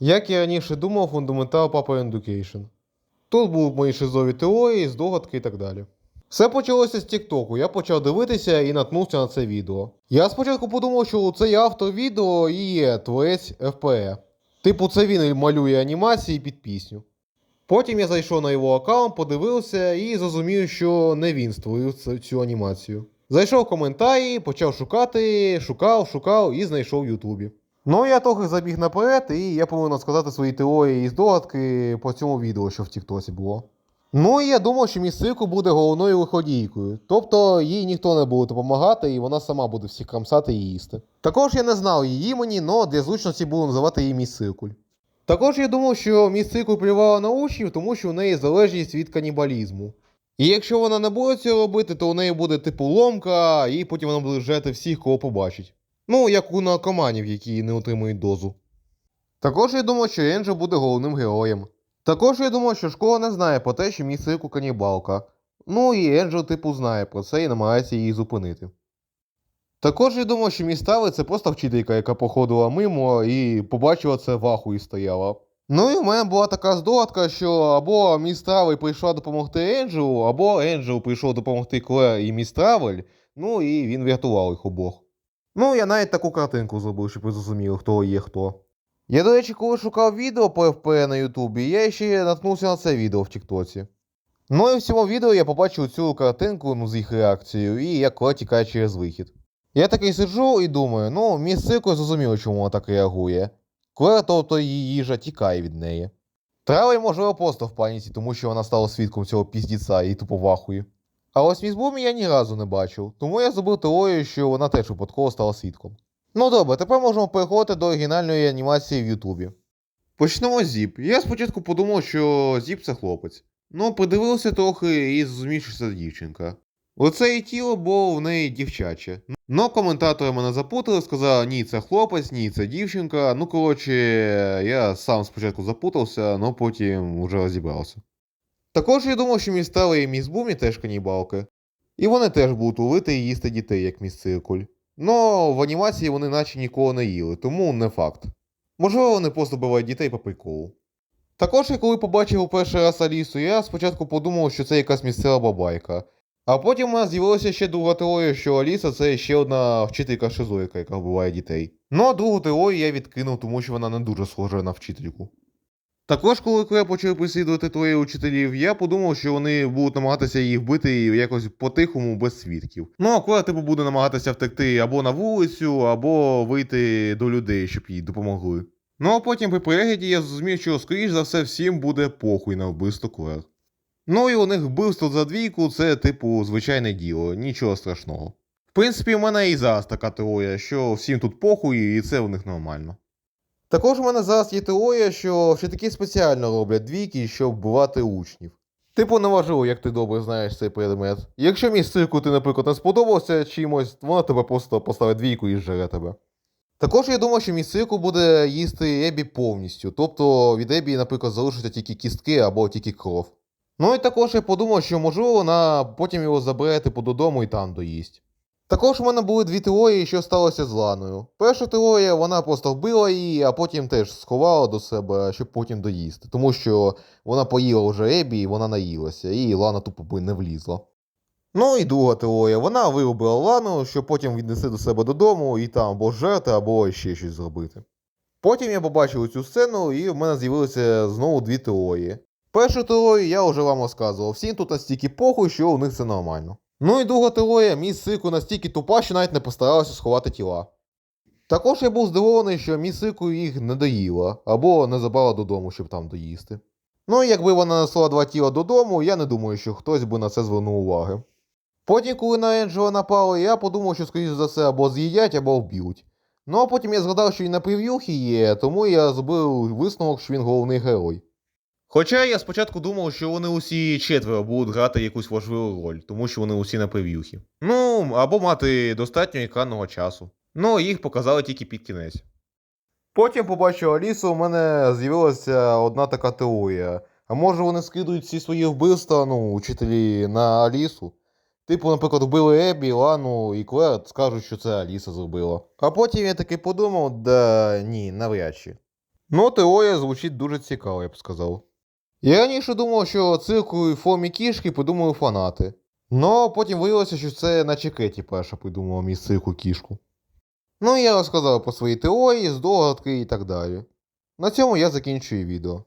Як я раніше думав, фундаментал Papa Education. Тут будуть мої шизові теорії, здогадки і так далі. Все почалося з Тіктоку. Я почав дивитися і наткнувся на це відео. Я спочатку подумав, що це є автор відео і є творець FPE. Типу, це він малює анімації під пісню. Потім я зайшов на його аккаунт, подивився і зрозумів, що не він створив цю анімацію. Зайшов в коментарі, почав шукати, шукав, шукав і знайшов в Ютубі. Ну, я трохи забіг наперед, і я повинен сказати свої теорії і здогадки по цьому відео, що в Тіктоці було. Ну і я думав, що місцику буде головною виходійкою, тобто їй ніхто не буде допомагати, і вона сама буде всіх крамсати і їсти. Також я не знав її імені, але для зручності буду називати її місцикуль. Також я думав, що місцику плювала на учнів, тому що у неї залежність від канібалізму. І якщо вона не буде цього робити, то у неї буде типу ломка, і потім вона буде жерти всіх, кого побачить. Ну, як у наркоманів, які не отримують дозу. Також я думав, що Енджо буде головним героєм. Також я думав, що школа не знає про те, що місцику канібалка. Ну і Енджо, типу, знає про це і намагається її зупинити. Також я думав, що містави це просто вчителька, яка походила мимо і побачила це в аху і стояла. Ну і в мене була така здогадка, що або містравель прийшла допомогти Енджелу, або Енджел прийшов допомогти Клер і містравель, ну і він врятував їх обох. Ну, я навіть таку картинку зробив, щоб ви зрозуміли, хто є хто. Я, до речі, коли шукав відео по FP на Ютубі, я ще наткнувся на це відео в Тіктоці. Ну і в цьому відео я побачив цю картинку ну, з їх реакцією, і як Клер тікає через вихід. Я такий сиджу і думаю, ну, міс Цирко зрозуміло, чому вона так реагує. Клер, тобто її їжа тікає від неї. Травий, можливо, просто в паніці, тому що вона стала свідком цього піздіця і тупо вахує. А ось міс я ні разу не бачив, тому я зробив теорію, що вона теж випадково стала свідком. Ну добре, тепер можемо переходити до оригінальної анімації в Ютубі. Почнемо з Зіп. Я спочатку подумав, що Зіп це хлопець. Ну, подивився трохи і зрозумів, що це дівчинка. Оце її тіло було в неї дівчаче. Ну, коментатори мене запутали, сказали, ні, це хлопець, ні, це дівчинка. Ну, коротше, я сам спочатку запутався, але потім вже розібрався. Також я думав, що міс і міс Бумі теж канібалки. І вони теж будуть ловити і їсти дітей, як міс Циркуль. Но в анімації вони наче нікого не їли, тому не факт. Можливо, вони просто бувають дітей по приколу. Також, я коли побачив у перший раз Алісу, я спочатку подумав, що це якась місцева бабайка. А потім у нас з'явилася ще друга теорія, що Аліса це ще одна вчителька шизойка, яка вбиває дітей. Ну а другу теорію я відкинув, тому що вона не дуже схожа на вчительку. Також, коли я почав переслідувати твоїх учителів, я подумав, що вони будуть намагатися їх вбити якось по-тихому, без свідків. Ну, а коли типу буде намагатися втекти або на вулицю, або вийти до людей, щоб їй допомогли. Ну а потім при перегляді я зрозумів, що, скоріш за все, всім буде похуй на вбивство Клер. Ну і у них вбивство за двійку це, типу, звичайне діло, нічого страшного. В принципі, в мене і зараз така теорія, що всім тут похуй, і це у них нормально. Також у мене зараз є теорія, що вчителі спеціально роблять двійки, щоб вбивати учнів. Типу, неважливо, як ти добре знаєш цей предмет. Якщо місцику ти, наприклад, не сподобався чимось, вона тебе просто поставить двійку і зжере тебе. Також я думаю, що місцику буде їсти Ебі повністю, тобто від Ебі, наприклад, залишаться тільки кістки або тільки кров. Ну і також я подумав, що можливо вона потім його забере типу додому і там доїсть. Також у мене були дві теорії, що сталося з Ланою. Перша теорія, вона просто вбила її, а потім теж сховала до себе, щоб потім доїсти. Тому що вона поїла вже Ебі, і вона наїлася, і Лана тупо би не влізла. Ну і друга теорія, вона виробила Лану, щоб потім віднести до себе додому і там або жерти, або ще щось зробити. Потім я побачив цю сцену, і в мене з'явилися знову дві теорії. Першу теорію я вже вам розказував, всім тут настільки похуй, що у них це нормально. Ну і друга теорія, міс Сику настільки тупа, що навіть не постаралася сховати тіла. Також я був здивований, що міс Сику їх не доїла, або не забрала додому, щоб там доїсти. Ну і якби вона несла два тіла додому, я не думаю, що хтось би на це звернув уваги. Потім, коли на Енджела напали, я подумав, що, скоріш за все, або з'їдять, або вб'ють. Ну а потім я згадав, що він на прев'юхі є, тому я зробив висновок, що він головний герой. Хоча я спочатку думав, що вони усі четверо будуть грати якусь важливу роль, тому що вони усі на прев'юхі. Ну, або мати достатньо екранного часу. Ну, їх показали тільки під кінець. Потім побачив Алісу, у мене з'явилася одна така теорія. А може вони скидують всі свої вбивства, ну, учителі на Алісу? Типу, наприклад, вбили Ебі, Лану і Клер, скажуть, що це Аліса зробила. А потім я таки подумав, да ні, навряд чи. Ну, теорія звучить дуже цікаво, я б сказав. Я раніше думав, що цирку і формі кішки придумали фанати. Но потім виявилося, що це на чекеті перша придумала мій цирку кішку. Ну і я розказав про свої теорії, здогадки і так далі. На цьому я закінчую відео.